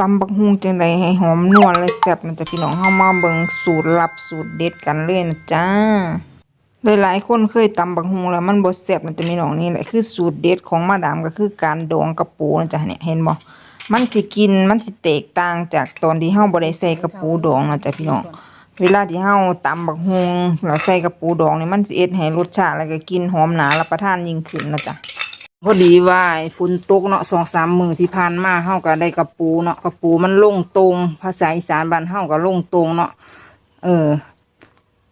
ตำบักฮุงจังไดให้หอมนัวและแซ่บนะจ๊ะพี่น้องเฮามาเบิ่งสูตรลับสูตรเด็ดกันเลยนะจ้าหลายๆคนเคยตำบักฮุงแล้วมันบ่แซ่บนะจ๊ะพี่น้องนี่แหละคือสูตรเด็ดของมาดามก็คือการดองกระปูนะจ๊ะเนี่ยเห็นบ่มันสิกินมันสิแตกต่างจากตอนที่เฮาบ่ได้ใส่กระปูดองนะจ๊ะพี่น้องเวลาที่เฮาตำบักฮุงแล้วใส่กระปูดองนี่มันสิเอ็ดให้รสชาติแล้วก็กินหอมหนารับประทานยิ่งขึ้นนะจ๊ะ พอดีว่าฝนตกเนาะสองสามมือที่ผ่านมาเฮาก็ได้กระปูเนาะกระปูมันลงตรง ภาษาอีสานบ้านเฮาก็ลงตรงเนาะเออ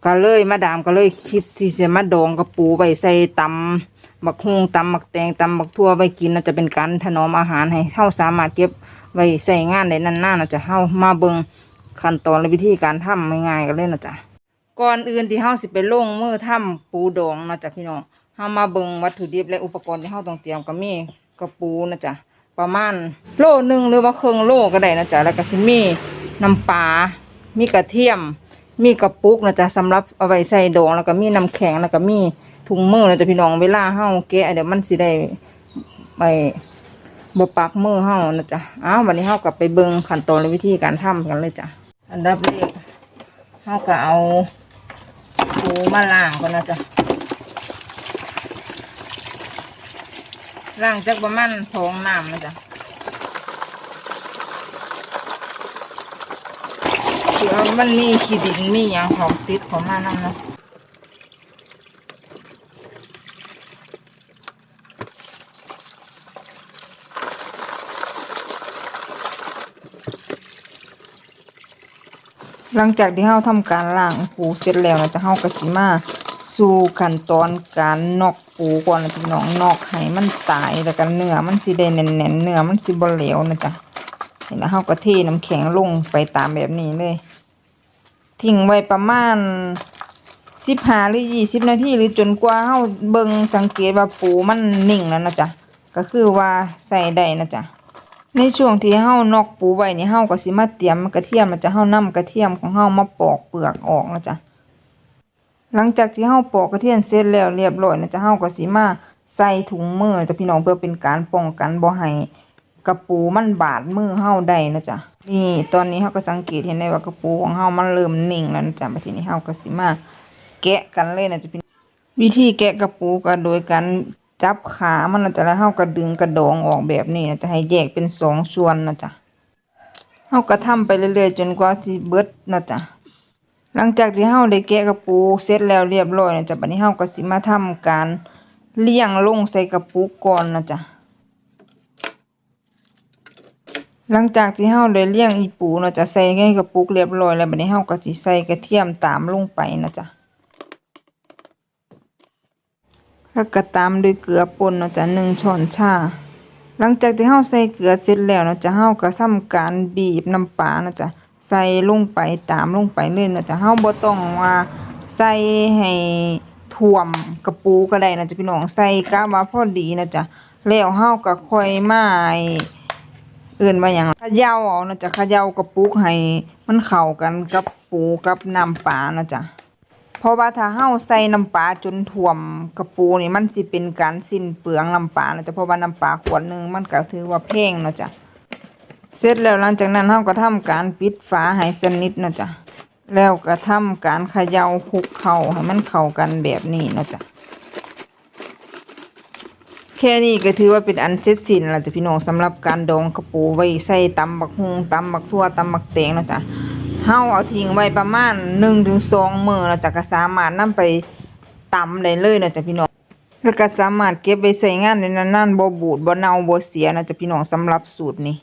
ก็เลยมาดามก็เลยคิดที่จะมาดองกระปูไว้ใส่ตำบักฮุงตำบักแตงตำบักทั่วไว้กินน่าจะเป็นการถนอมอาหารให้เฮาสามารถเก็บไว้ใส่งานได้นานๆน่าจะเฮามาเบิ่งขั้นตอนและวิธีการทำง่ายๆกันเลยนะจ๊ะก่อนอื่นที่เฮาสิไปลงมือทำปูดองนะจ๊ะพี่น้อง เฮามาเบิ่งวัตถุดิบและอุปกรณ์ที่เฮาต้องเตรียมก็มีกระปูนะจ๊ะประมาณโลหนึ่งหรือว่าครึ่งโลก็ได้นะจ๊ะแล้วก็สิมีน้ำปลา มีกระเทียม มีกระปุกนะจ๊ะสำหรับเอาไว้ใส่ดองแล้วก็มีน้ำแข็งแล้วก็มีถุงมือนะจ๊ะพี่น้องเวลาเฮาแกะเดี๋ยวมันสิได้ไปบปักมือเฮานะจ๊ะอ้าววันนี้เฮากลับไปเบิ่งขั้นตอนและวิธีการทำกันเลยจ้ะอันดับแรกเฮาก็เอาปูมาล้างก่อนนะจ๊ะ ล้างจากประมาณสองน้ำนะจ๊ะเดี๋ยวมันมีขี้ดินมีอย่างของติดของมานั่นเนะหลังจากที่เฮาทำการล้างปูเสร็จแล้วนะจะเฮาก็สิมา สู่ขั้นตอนการนอกปูก่อนนะพี่น้องนอกให้มันตายแล้วก็เนื้อมันสิได้แน่นๆเนื้อมันสิบ่เหลวนะจ๊ะเห็นแล้วเฮาก็เทน้ำแข็งลงไปตามแบบนี้เลยทิ้งไว้ประมาณสิบห้าหรือยี่สิบนาทีหรือจนกว่าเฮาเบิ่งสังเกตว่าปูมันนิ่งแล้วนะจ๊ะก็คือว่าใส่ได้นะจ๊ะในช่วงที่เฮานอกปูไว้นี่เฮาก็สิมาเตรียมกระเทียมมันจะเฮานำกระเทียมของเฮามาปอกเปลือกออกนะจ๊ะ หลังจากที่เฮาปอกกระเทียมเสร็จแล้วเรียบร้อยนะจ๊ะเฮาก็สิมาใส่ถุงมือจ้ะพี่น้องเพื่อเป็นการป้องกันบ่ให้กระปูมันบาดมือเฮาได้นะจ๊ะนี่ตอนนี้เฮาก็สังเกตเห็นได้ว่ากระปูของเฮามันเริ่มนิ่งแล้วนะจ๊ะบัดทีนี้เฮาก็สิมาแกะกันเลยนะจ๊ะพี่วิธีแกะกระปูก็โดยการจับขามันนะจ๊ะแล้วเฮาก็ดึงกระดองออกแบบนี้นะจะให้แยกเป็นสองส่วนนะจ๊ะเฮาก็ทำไปเรื่อยๆจนกว่าสิเบิดนะจ๊ะ หลังจากที่เฮาได้แกะกระปูเสร็จแล้วเรียบร้อยนะจ๊ะบัดนี้เฮาก็สิมาทำการเลี้ยงลงใส่กระปุกก่อนนะจ๊ะหลังจากที่เฮาได้เลี้ยงอีปูเนาะจะใส่ในกระปุกเรียบร้อยแล้วบัดนี้เฮาก็สิใส่กระเทียมตามลงไปนะจ๊ะแล้วก็ตามด้วยเกลือป่นเนาะจ้ะหนึ่งช้อนชา หลังจากที่เฮาใส่เกลือเสร็จแล้วเนาะจ้ะเฮาก็ทำการบีบน้ำปลาเนาะจ้ะ ใส่ลงไปตามลงไปเลยเนาะจ้ะเฮาบ่ต้องว่าใส่ให้ท่วมกระปูก็ได้นะจ้ะพี่น้องใส่กะว่าพอดีนะจ้ะแล้วเฮาก็ค่อยมาไอ้เอื่นว่าหยังขย่าเอานะจ้ะขย่ากระปุกให้มันเข้ากันกับปูกับน้ำปลาเนาะจ้ะเพราะว่าถ้าเฮาใส่น้ำปลาจนท่วมกระปูนี่มันสิเป็นการสิ้นเปลืองน้ำปลาเนาะจ้ะเพราะว่าน้ำปลาขวดหนึงมันก็ถือว่าแพงเนาะจ้ะ เสร็จแล้วหลังจากนั้นเฮาก็ทำการปิดฝาให้สนิทนะจ้ะแล้วก็ทำการเขย่าคลุกเข้าให้มันเข้ากันแบบนี้นะจ้ะแค่นี้ก็ถือว่าเป็นอันเสร็จสิ้นแล้วจ้ะพี่น้องสำหรับการดองกระปูไว้ใส่ตำบักฮุงตำบักทั่วตำบักแตงนะจ้ะเฮาเอาทิ้งไว้ประมาณหนึ่งถึงสองมือแล้วจะก็สามารถนำไปตำได้เลยนะจ๊ะพี่น้องแล้วก็สามารถเก็บไว้ใช้งานได้นานๆบ่บูดบ่เน่าบ่เสียนะจ๊ะพี่น้องสำหรับสูตรนี้